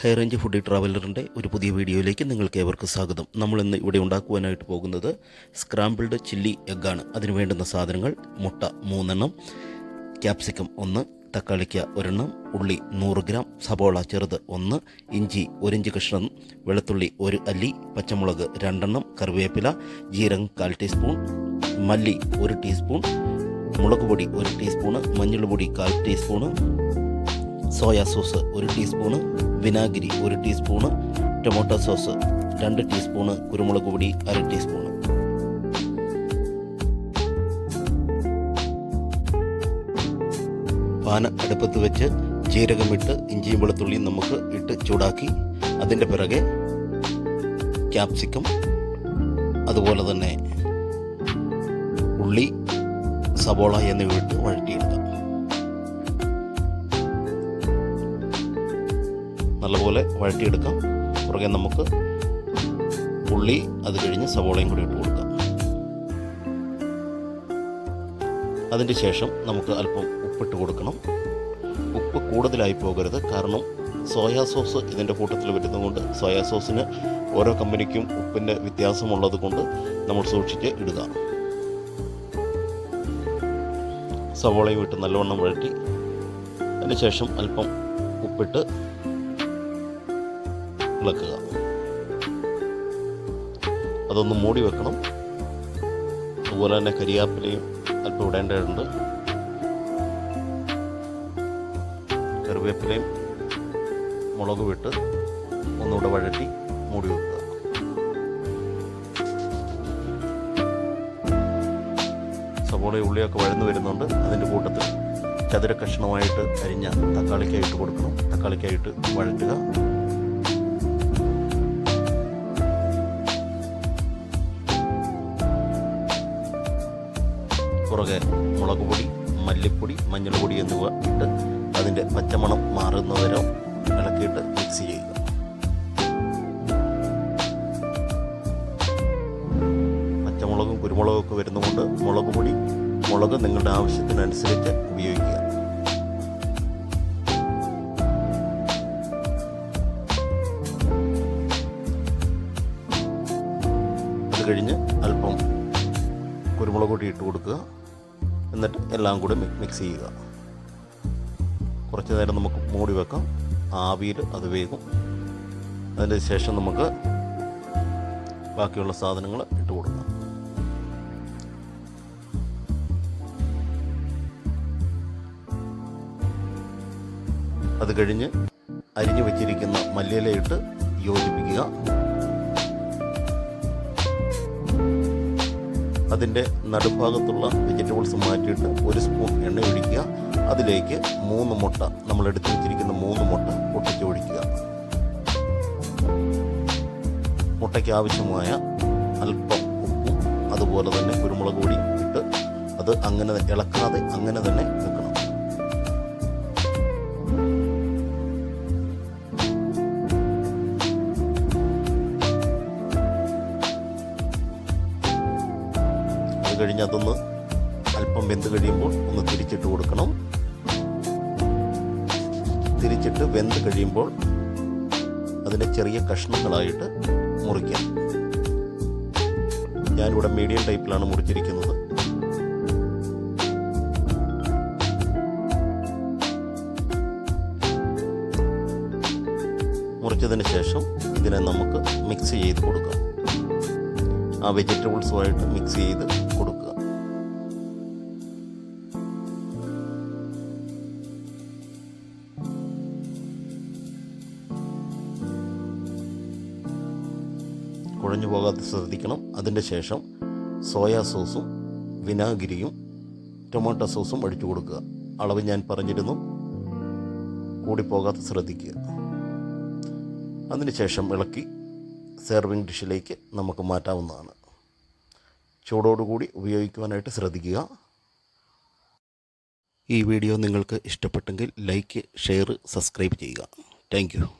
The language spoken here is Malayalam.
ഹൈ റേഞ്ച് ഫുഡി ട്രാവലറിന്റെ ഒരു പുതിയ വീഡിയോയിലേക്ക് നിങ്ങൾക്ക് ഏവർക്ക് സ്വാഗതം. നമ്മൾ ഇന്ന് ഇവിടെ ഉണ്ടാക്കുവാനായിട്ട് പോകുന്നത് സ്ക്രാമ്പിൾഡ് ചില്ലി എഗ്ഗാണ്. അതിന് വേണ്ടുന്ന സാധനങ്ങൾ മുട്ട മൂന്നെണ്ണം ക്യാപ്സിക്കം ഒന്ന് തക്കാളിക്ക ഒരെണ്ണം ഉള്ളി നൂറ് ഗ്രാം സബോള ചെറുത് ഒന്ന് ഇഞ്ചി ഒരിഞ്ച് കഷ്ണം വെളുത്തുള്ളി ഒരു അല്ലി പച്ചമുളക് രണ്ടെണ്ണം കറിവേപ്പില ജീരകം കാൽ ടീസ്പൂൺ മല്ലി ഒരു ടീസ്പൂൺ മുളക് പൊടി ഒരു ടീസ്പൂണ് മഞ്ഞൾ പൊടി കാൽ ടീസ്പൂണ് സോയാ സോസ് ഒരു ടീസ്പൂണ് വിനാഗിരി ഒരു ടീസ്പൂണ് ടൊമാറ്റോ സോസ് രണ്ട് ടീസ്പൂണ് കുരുമുളക് പൊടി അര ടീസ്പൂണ്. പാന അടുപ്പത്ത് വെച്ച് ജീരകമിട്ട് ഇഞ്ചിയും വെളുത്തുള്ളിയും നമുക്ക് ഇട്ട് ചൂടാക്കി. അതിന്റെ പിറകെ ക്യാപ്സിക്കം അതുപോലെ തന്നെ ഉള്ളി സബോള എന്നിവ ഇട്ട് വഴറ്റിയെടുക്കാം. നല്ലപോലെ വഴറ്റിയെടുക്കാം. പുറകെ നമുക്ക് ഉള്ളി അത് കഴിഞ്ഞ് സവോളയും കൂടി ഇട്ട് കൊടുക്കാം. അതിന്റെ ശേഷം നമുക്ക് അല്പം ഉപ്പിട്ട് കൊടുക്കണം. ഉപ്പ് കൂടുതലായി പോകരുത്. കാരണം സോയാ സോസ് ഇതിന്റെ കൂട്ടത്തിൽ വരുന്നതുകൊണ്ട് സോയാ സോസിന് ഓരോ കമ്പനിക്കും ഉപ്പിന്റെ വ്യത്യാസമുള്ളത് കൊണ്ട് നമ്മൾ സൂക്ഷിച്ച് ഇടുക. സവോളയും ഇട്ട് നല്ലവണ്ണം വഴറ്റി അതിന് ശേഷം അല്പം ഉപ്പിട്ട് ഇളക്കുക അതൊന്ന് മൂടി വെക്കണം. അതുപോലെ തന്നെ കരിയാപ്പിലയും അല്പം ഇടേണ്ടതുണ്ട്. കറിവേപ്പിലയും മുളക് വിട്ട് ഒന്നുകൂടെ വഴറ്റി മൂടി വെക്കുക. സവോളയും ഉള്ളിയൊക്കെ വഴന്നു വരുന്നുണ്ട്. അതിന്റെ കൂട്ടത്തിൽ ചതുര കഷ്ണമായിട്ട് അരിഞ്ഞ തക്കാളിക്കായിട്ട് കൊടുക്കണം. തക്കാളിക്കായിട്ട് വഴറ്റുക. പുറകെ മുളക് പൊടി മല്ലിപ്പൊടി മഞ്ഞൾപ്പൊടി എന്നിവ ഇട്ട് അതിന്റെ പച്ചമണം മാറുന്നവരെ ഇളക്കിയിട്ട് മിക്സ് ചെയ്യുക. പച്ചമുളകും കുരുമുളകും ഒക്കെ വരുന്നതുകൊണ്ട് മുളക് പൊടി മുളക് നിങ്ങളുടെ ആവശ്യത്തിനനുസരിച്ച് ഉപയോഗിക്കുക. അത് കഴിഞ്ഞ് അല്പം കുരുമുളക് പൊടി ഇട്ട് കൊടുക്കുക. എന്നിട്ട് എല്ലാം കൂടി മിക്സ് ചെയ്യുക. കുറച്ച് നേരം നമുക്ക് മൂടി വെക്കാം. ആവിയിൽ അത് വേകും. അതിന് ശേഷം നമുക്ക് ബാക്കിയുള്ള സാധനങ്ങൾ ഇട്ട് കൊടുക്കാം. അത് കഴിഞ്ഞ് അരിഞ്ഞു വെച്ചിരിക്കുന്ന മല്ലിയിലയിട്ട് യോജിപ്പിക്കുക. അതിന്റെ നടുഭാഗത്തുള്ള വെജിറ്റബിൾസ് മാറ്റിയിട്ട് ഒരു സ്പൂൺ എണ്ണ ഒഴിക്കുക. അതിലേക്ക് മൂന്ന് മുട്ട നമ്മൾ എടുത്തു വെച്ചിരിക്കുന്ന മൂന്ന് മുട്ട പൊട്ടിച്ച് ഒഴിക്കുക. മുട്ടയ്ക്ക് ആവശ്യമായ അല്പം ഉപ്പും അതുപോലെ തന്നെ കുരുമുളക് പൊടി ഇട്ട് അത് അങ്ങനെ ഇളക്കാതെ അങ്ങനെ തന്നെ വെക്കണം. കഴിഞ്ഞ് അതൊന്ന് അല്പം വെന്ത് കഴിയുമ്പോൾ ഒന്ന് തിരിച്ചിട്ട് കൊടുക്കണം. തിരിച്ചിട്ട് വെന്ത് കഴിയുമ്പോൾ അതിനെ ചെറിയ കഷ്ണങ്ങളായിട്ട് മുറിക്കാം. ഞാനിവിടെ മീഡിയം ടൈപ്പിലാണ് മുറിച്ചിരിക്കുന്നത്. മുറിച്ചതിന് ശേഷം ഇതിനെ നമുക്ക് മിക്സ് ചെയ്ത് കൊടുക്കാം. ആ വെജിറ്റബിൾസുമായിട്ട് മിക്സ് ചെയ്ത് കുഴഞ്ഞു പോകാതെ ശ്രദ്ധിക്കണം. അതിന്റെ ശേഷം സോയാ സോസും വിനാഗിരിയും ടൊമാറ്റോ സോസും അടിച്ചു കൊടുക്കുക. അളവ് ഞാൻ പറഞ്ഞിരുന്നു. കൂടിപ്പോകാതെ ശ്രദ്ധിക്കുക. അതിനുശേഷം ഇളക്കി സെർവിങ് ഡിഷിലേക്ക് നമുക്ക് മാറ്റാവുന്നതാണ്. ചൂടോടുകൂടി ഉപയോഗിക്കുവാനായിട്ട് ശ്രദ്ധിക്കുക. ഈ വീഡിയോ നിങ്ങൾക്ക് ഇഷ്ടപ്പെട്ടെങ്കിൽ ലൈക്ക് ഷെയർ സബ്സ്ക്രൈബ് ചെയ്യുക. താങ്ക്